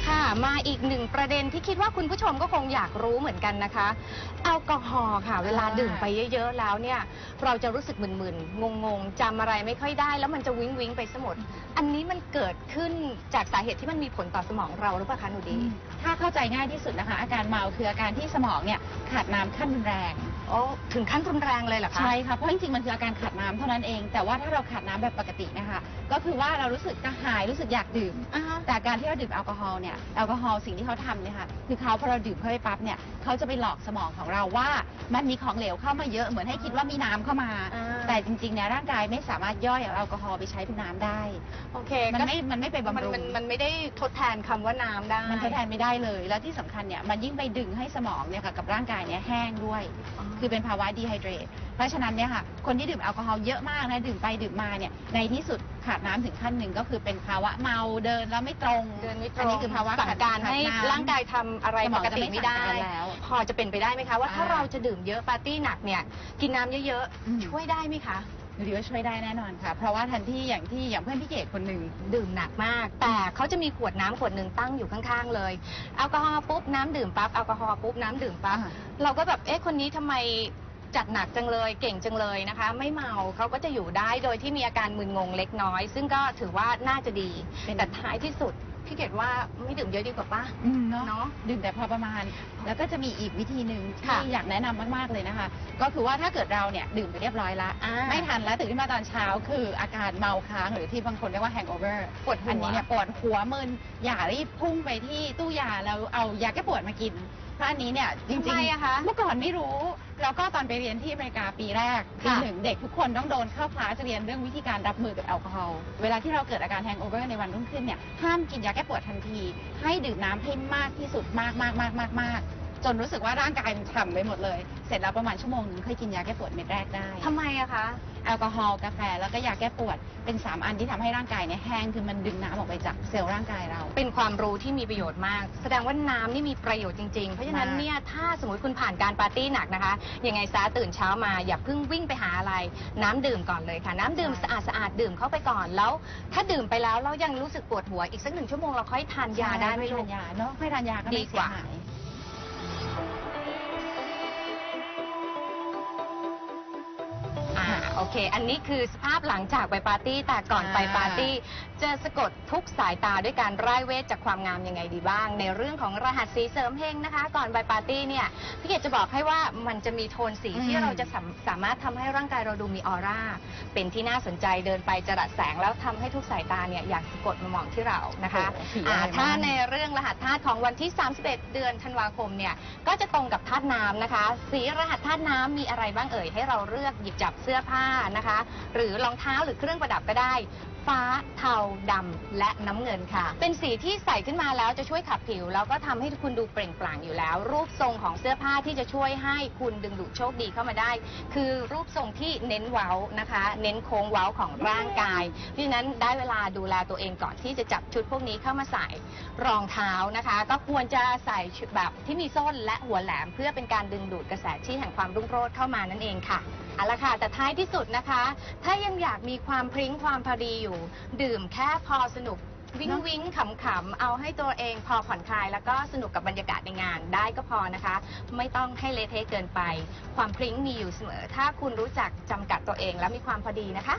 นะคะ มาอีกหนึ่งประเด็นที่คิดว่าคุณผู้ชมก็คงอยากรู้เหมือนกันนะคะแอลกอฮอล์ค่ะ เวลาดื่มไปเยอะๆแล้วเนี่ย เราจะรู้สึกมึนๆงงๆจำอะไรไม่ค่อยได้ แล้วมันจะวิ้งวิ้งๆไปสมด อันนี้มันเกิดขึ้นจากสาเหตุที่มันมีผลต่อสมองเราหรือเปล่าคะหนูดี ถ้าเข้าใจง่ายที่สุดนะคะ อาการเมาคืออาการที่สมองเนี่ยขาดน้ำขั้นรุนแรงโอ้ถึงขั้นรุนแรงเลยเหรอคะใช่ค่ะ เพราะจริงๆ มันคืออาการขาดน้ำเท่านั้นเอง แต่ว่าถ้าเราขาดน้ำแบบปกตินะคะ ก็คือว่าเรารู้สึกกระหาย รู้สึกอยากดื่ม อ่าฮะ แต่การที่เราดื่มแอลกอฮอล์เนี่ย แอลกอฮอล์สิ่งที่เขาทำเนี่ยค่ะคือเขาพอเราดื่มเข้าไปปั๊บเนี่ยเขาจะไปหลอกสมองของเราว่า มันมีของเหลวเข้ามาเยอะเหมือนให้คิดว่ามีน้ำเข้ามา อ่า แต่จริงๆเนี่ยร่างกายไม่สามารถย่อยเอาแอลกอฮอล์ไปใช้เป็นน้ำได้ โอเคมันก็ไม่ มันไม่ไปมันบำรุง มันมันไม่ได้ทดแทนคำว่าน้ำได้มันทดแทนไม่ได้เลย แล้วที่สำคัญเนี่ยมันยิ่งไปดึงให้สมองเนี่ยค่ะกับร่างกายเนี่ยแห้งด้วย คือเป็นภาวะดีไฮเดรต เพราะฉะนั้นเนี่ยค่ะคนที่ดื่มแอลกอฮอล์เยอะมากนะดื่มไปดื่มมาเนี่ยในที่สุดขาดน้ำถึงขั้นหนึ่งก็คือเป็นภาวะเมาเดินแล้วไม่ตรงเดินไม่ตรอังนี้คือภาวะสั่งการให้ขดน้ำร่างกายทำอะไรสมปองกจะติไม่ไม่ได้ สั่งการแล้ว พอจะเป็นไปได้ไหมคะว่าถ้าอ่าเราจะดื่มเยอะปาร์ตี้หนักเนี่ย กินน้ำเยอะอืม ๆ ช่วยได้ไหมคะหนูดีว่าช่วยได้แน่นอนค่ะ เพราะว่าทันที่อย่างที่อย่างเพื่อนพี่เกดคนหนึ่ง ดื่มหนักมาก แต่เขาจะมีขวดน้ำขวดหนึ่งตั้งอยู่ข้างๆเลยแอลกอฮอล์ปุ๊บน้ำดื่มปั๊บแอลกอฮอล์ปุ๊บน้ำดื่มปั๊บอ่า เราก็แบบเอ๊ะคนนี้ทำไมจัดหนักจังเลย เก่งจังเลยนะคะ ไม่เมาเขาก็จะอยู่ได้โดยที่มีอาการมึนงงเล็กน้อย ซึ่งก็ถือว่าน่าจะดีเป็นแต่ท้ายที่สุด พี่เกดว่าไม่ดื่มเยอะดีกว่าป้าอืมเนาะเนาะดื่มแต่พอประมาณ แล้วก็จะมีอีกวิธีหนึ่งค่ะที่อยากแนะนำมากๆเลยนะคะ ก็คือว่าถ้าเกิดเราเนี่ยดื่มไปเรียบร้อยละอ่าไม่ทันแล้วตื่นขึ้นมาตอนเช้า คืออาการเมาค้างหรือที่บางคนเรียกว่า hangover ปวดหัว อันนี้เนี่ยปวดหัวมึนอย่ารีบพุ่งไปที่ตู้ยาแล้วเอายาแก้ปวดมากินเพราะอันนี้เนี่ยจริงทำไมอะคะเมื่อก่อนไม่รู้ แล้วก็ตอนไปเรียนที่อเมริกาปีแรกปีค่ะ หนึ่งเด็กทุกคนต้องโดนเข้าคลาสเรียนเรื่องวิธีการรับมือกับแอลกอฮอล์เวลาที่เราเกิดอาการ hangover ในวันรุ่งขึ้นเนี่ยห้ามกินยาแก้ปวดทันที ให้ดื่มน้ำให้มากที่สุดมากมากมากมากมาก จนรู้สึกว่าร่างกายมันฉ่ำไปหมดเลย เสร็จแล้วประมาณชั่วโมงหนึงค่อยกินยาแก้ปวดเม็ดแรกได้ ทำไมอะคะ แอลกอฮอล์กาแฟแล้วก็ยาแก้ปวด เป็น 3 อันที่ทำให้ร่างกายเนี่ยแห้งคือมันดึงน้ำออกไปจากเซลล์ร่างกายเรา เป็นความรู้ที่มีประโยชน์มาก แสดงว่าน้ำนี่มีประโยชน์จริง ๆ เพราะฉะนั้นมาก เนี่ยถ้าสมมติคุณผ่านการปาร์ตี้หนักนะคะ ยังไงซะตื่นเช้ามาอย่าเพิ่งวิ่งไปหาอะไร น้ำดื่มก่อนเลยค่ะ น้ำดื่มสะอาดสะอาดๆดื่มเข้าไปก่อน แล้ว ถ้าดื่มไปแล้วเรายังรู้สึกปวดหัวอีกสักหนึ่งชั่วโมงเราค่อยทานยาได้ไหมไม่ลูทาก นยาเนาะไม่ทานยาก็ดีไม่กเสียว่า หาย โอเค อันนี้คือสภาพหลังจากไปปาร์ตี้แต่ก่อนอ่าไปปาร์ตี้จะสะกดทุกสายตาด้วยการร่ายเวทจากความงามยังไงดีบ้าง ในเรื่องของรหัสสีเสริมเฮงนะคะ ก่อนไปปาร์ตี้เนี่ยพี่เกดจะบอกให้ว่ามันจะมีโทนสีที่เราจะสามสามารถทำให้ร่างกายเราดูมีออร่าเป็นที่น่าสนใจเดินไปจรัสแสงแล้วทำให้ทุกสายตาเนี่ยอยากสะกดมามองที่เรานะคะโอ้โหสีอ่าอะไรถ้าบ้างในเรื่องรหัสธาตุของวันที่ 31 เดือนธันวาคมเนี่ยก็จะตรงกับธาตุน้ำนะคะ สีรหัสธาตุน้ำมีอะไรบ้างเอ่ยให้เราเลือกหยิบจับเสื้อผ้านะคะ หรือรองเท้าหรือเครื่องประดับก็ได้ ฟ้าเทาดำและน้ำเงินค่ะ เป็นสีที่ใส่ขึ้นมาแล้วจะช่วยขับผิว แล้วก็ทำให้คุณดูเปล่งปลั่งอยู่แล้ว รูปทรงของเสื้อผ้าที่จะช่วยให้คุณดึงดูดโชคดีเข้ามาได้ คือรูปทรงที่เน้นเว้านะคะ เน้นโค้งเว้าของร่างกาย เพราะฉะนั้นได้เวลาดูแลตัวเองก่อนที่จะจับชุดพวกนี้เข้ามาใส่รองเท้านะคะ ก็ควรจะใส่ชุดแบบที่มีส้นและหัวแหลม เพื่อเป็นการดึงดูดกระแสที่แห่งความรุ่งโรจน์เข้ามานั่นเองค่ะ เอาละค่ะ แต่ท้ายที่สุดนะคะ ถ้ายังอยากมีความพริ้งความพอดีอยู่ ดื่มแค่พอสนุกวิงวิงขำๆ เอาให้ตัวเองพอผ่อนคลาย แล้วก็สนุกกับบรรยากาศในงานได้ก็พอนะคะ ไม่ต้องให้เละเทะเกินไป ความพริ้งมีอยู่เสมอ ถ้าคุณรู้จักจำกัดตัวเองและมีความพอดีนะคะ